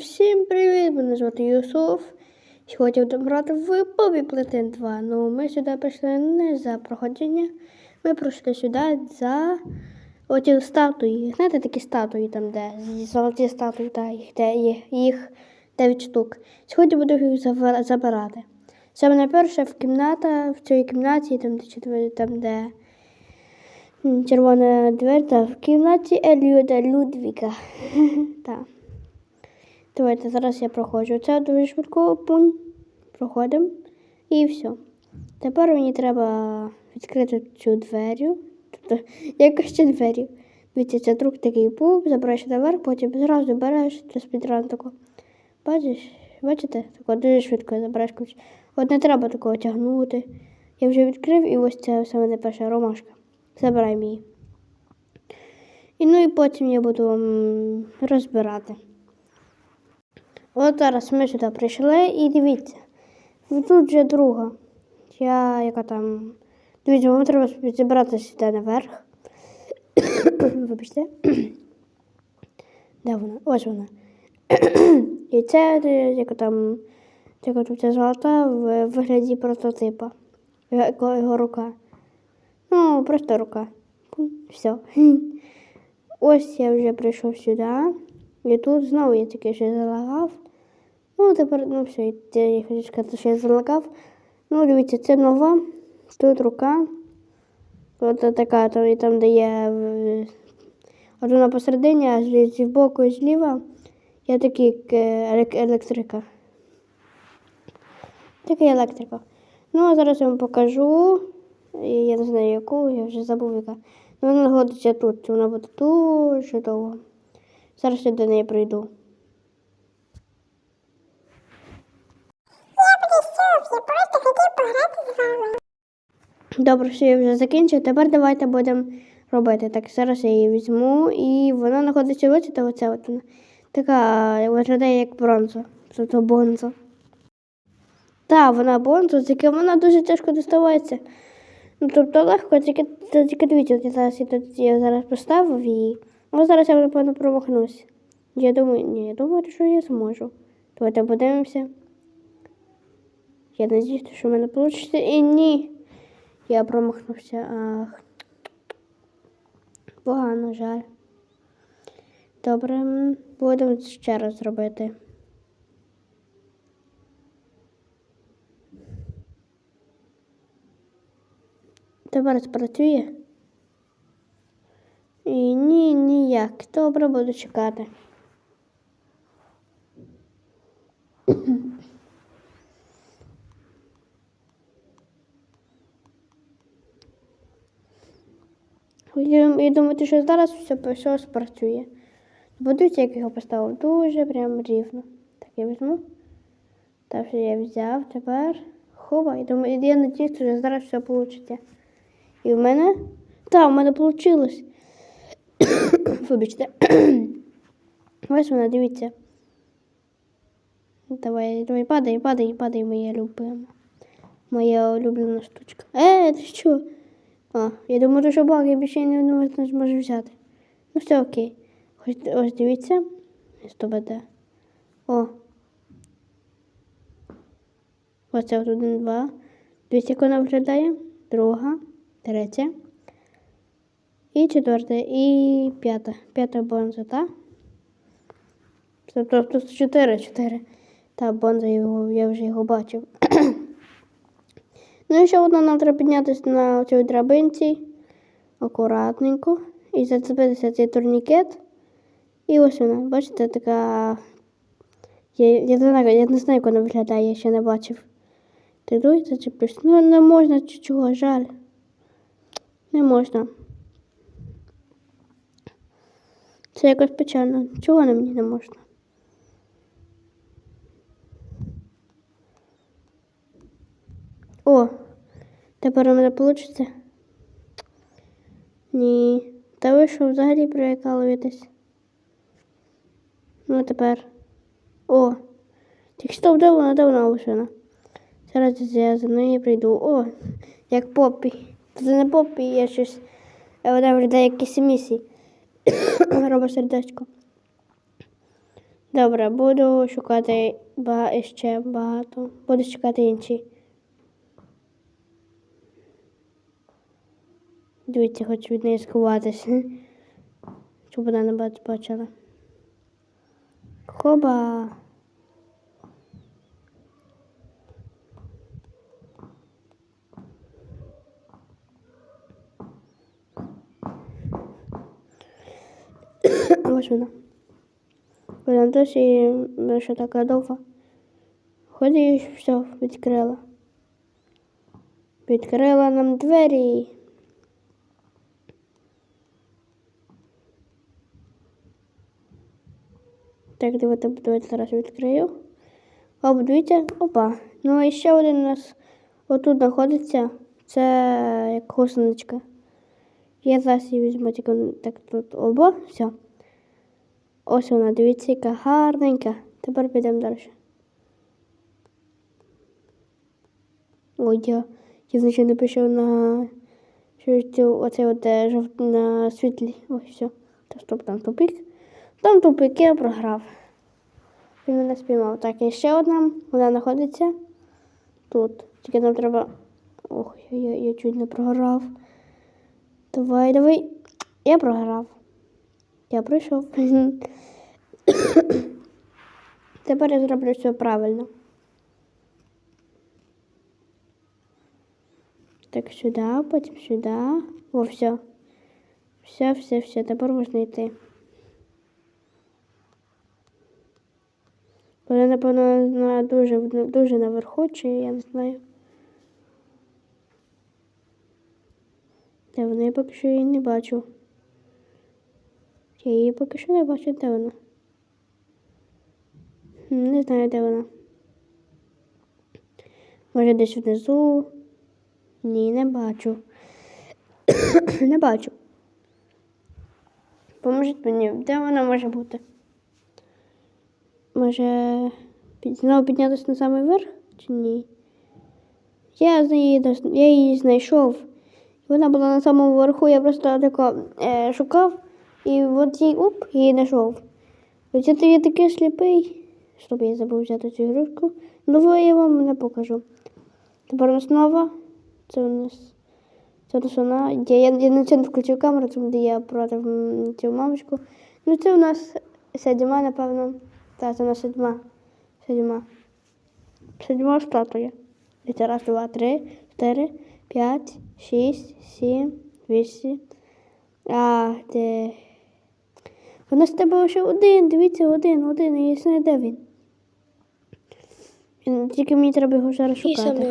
Всім привіт! Мене звати Юсуф. Сьогодні будемо грати в Bobby Platin 2. Ну, ми сюди прийшли не за проходження. Ми прийшли сюди за оті статуї. Знаєте, такі статуї там, де золоті статуї, та їх, де їх, їх 9 штук. Сьогодні буду їх забира- забирати. Саме найперше в кімната, в цій кімнаті, там, де, там, де червона двері, та в кімнаті Елюда Людвіга. Так. Давайте зараз я проходжу. Це дуже швидко пунь. Проходимо. І все. Тепер мені треба відкрити цю дверю. Тобто, якось цю двері. Дивіться, це друг такий був, забираєш наверх, потім зразу береш це спідран тако. Бачиш? Бачите? Тако дуже швидко забираєш ключ. От не треба такого тягнути. Я вже відкрив і ось це саме не перша ромашка. Забирай її. І ну і потім я буду розбирати. От зараз ми сюди прийшли і дивіться. Тут вже друга. Я яка там. Дивіться, вам треба зібратися сюди наверх. Вибачте. Де вона? Ось вона. І це яка там. Яка тут золота в вигляді прототипа. Його, його рука. Ну, просто рука. Все. Ось я вже прийшов сюди. І тут знову я тільки ще залагав. Ну, тепер, ну все, я хочу сказати, що я залагав. Ну, дивіться, це нова. Тут рука. От така, там, і там, де є вона посередині, а з боку і зліва є такі е, електрика. Така електрика. Ну, а зараз я вам покажу. Я не знаю яку, я вже забув яка. Ну, вона знаходиться тут. Вона буде дуже довго. Зараз я до неї прийду. Я прийшов, я просто хотів пограти з вами. Добре, що я вже закінчив. Тепер давайте будемо робити. Так, зараз я її візьму і вона знаходиться бачите, оця от вона. Така виглядає як бронза. Тобто бонза. Так, вона бонза, тільки вона дуже тяжко доставається. Ну, тобто легко, тільки, це тільки дивіться, от я зараз, я, тут, я зараз поставив її. Ну, зараз я, напевно, промахнусь. Я думаю, ні, я думаю, що я зможу. Давайте подивимося. Я надіюсь, що в мене вийде. І ні. Я промахнувся. Ах. Погано, жаль. Добре, будемо ще раз робити. Тепер спрацює? І ні, ніяк. Добре, буду чекати. Я думаю, що зараз все, все спрацює. Подивіться, як його поставив дуже прям рівно. Так, я візьму. Так, що я взяв тепер. Хова. Я думаю, я надіюсь, що зараз все вийде. І в мене. Так, в мене вийшло. Вибачте. Ось вона, дивіться. Давай, давай, падай, падай, падай, моя любима. Моя улюблена штучка. Е, ти що? А, я думаю, що баг я більше не зможу взяти. Ну все окей. Ось, ось дивіться. Що буде? О. Оце от один, два. Дивіться, як вона виглядає. Друга, третя. І четверта, і п'ята. П'ята бонза, так? Тобто тут чотири, чотири. Та бонза, його, я вже його бачив. Ну і ще одна нам треба піднятися на цій драбинці акуратненько і зацепитися цей турнікет. І ось вона, бачите, така. Я, я, знаю, я не знаю, як вона виглядає, я ще не бачив. Ти дуй, зачепиш. Ну, не можна чого, жаль. Не можна. Це якось печально. Чого на мені не можна? О, тепер у мене вийде? Ні. Та ви що взагалі прикалуєтесь? Ну тепер. О! Так що вона, де машина? Зараз я за нею прийду. О, як попі. Це не попі, я щось. Вона виглядає якісь місії. Робить сердечко. Добре, буду шукати ба- ще багато. Буду шукати інші. Дивіться, хочу від неї сховатися. Щоб вона не бач- бачила. Хоба. Ось вона. Вона досі ну, що така довга. Ході і все, відкрила. Відкрила нам двері. Так, давайте, давайте зараз відкрию. Оп, дивіться, опа. Ну і ще один у нас отут знаходиться. Це як гусеничка. Я зараз її візьму тільки так тут оба. Все. Ось вона, дивіться, яка гарненька. Тепер підемо далі. Ой, я, я не пішов на що оце от е, жовт на світлі. Ось все. Та стоп, там тупик. Там тупик, я програв. Він мене спіймав. Так, і ще одна. Вона знаходиться тут. Тільки нам треба. Ох, я, я, я чуть не програв. Давай, давай. Я програв. Я пройшов. Тепер я зроблю все правильно. Так, сюди, потім сюди. О, все. Все, все, все. Тепер можна йти. Вона, напевно, на дуже, дуже наверху, чи я не знаю. Де вона? Я поки що її не бачу. Я її поки що не бачу, де вона. Не знаю, де вона. Може десь внизу. Ні, не бачу. не бачу. Поможіть мені, де вона може бути? Може знову піднятися на самий верх чи ні? Я, дос- я її знайшов. Вона була на самому верху, я просто тако е, шукав і от їй уп, її знайшов. Ось це я такий сліпий. Щоб я забув взяти цю ігрушку. Ну, я вам не покажу. Тепер у нас нова. Це у нас. Це у нас вона. Я, я, я на цьому включив камеру, тому де я проти цю мамочку. Ну, це у нас седьма, напевно. Так, це у нас седьма. Седьма. Седьма статуя. І це раз, два, три, чотири, п'ять, шість, сім, вісім. А, де. У нас тебе ще один, дивіться, один, один, і я знаю, де він. Тільки мені треба його зараз шукати.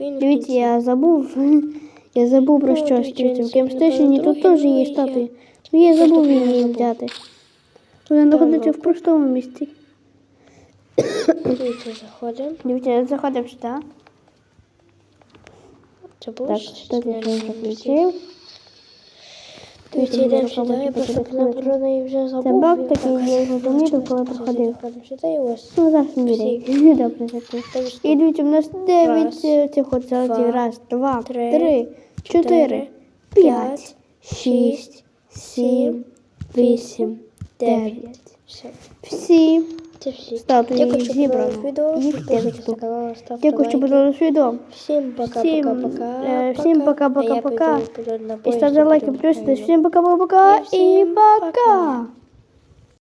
Дивіться, я забув. Я забув про Ну, щось. дивіться, в Кемстейшені тут теж є статуї. я Ну я забув її взяти. Вона знаходиться в простому місці. Дивіться, заходимо. Дивіться, заходимо сюди. Це було Так, що ти не включив? Дивіться, йдемо сюди, я просто про неї вже забув. Це баг і такий, я його замітив, коли проходив. Сюди і ось. Ну, зараз міряй. Закрив. І дивіться, у нас дев'ять е, цих от Раз, два, три, чотири, п'ять, шість, сім, вісім, дев'ять. Всі Це всі. статуї Дякую, що подивилися відео. Їх Підписуйтесь штук. Дякую, що подивилися відео. Всім пока-пока-пока. е, всім пока-пока-пока. А я піду, піду на І ставте лайки, підписуйтесь. Всім пока-пока-пока І пока.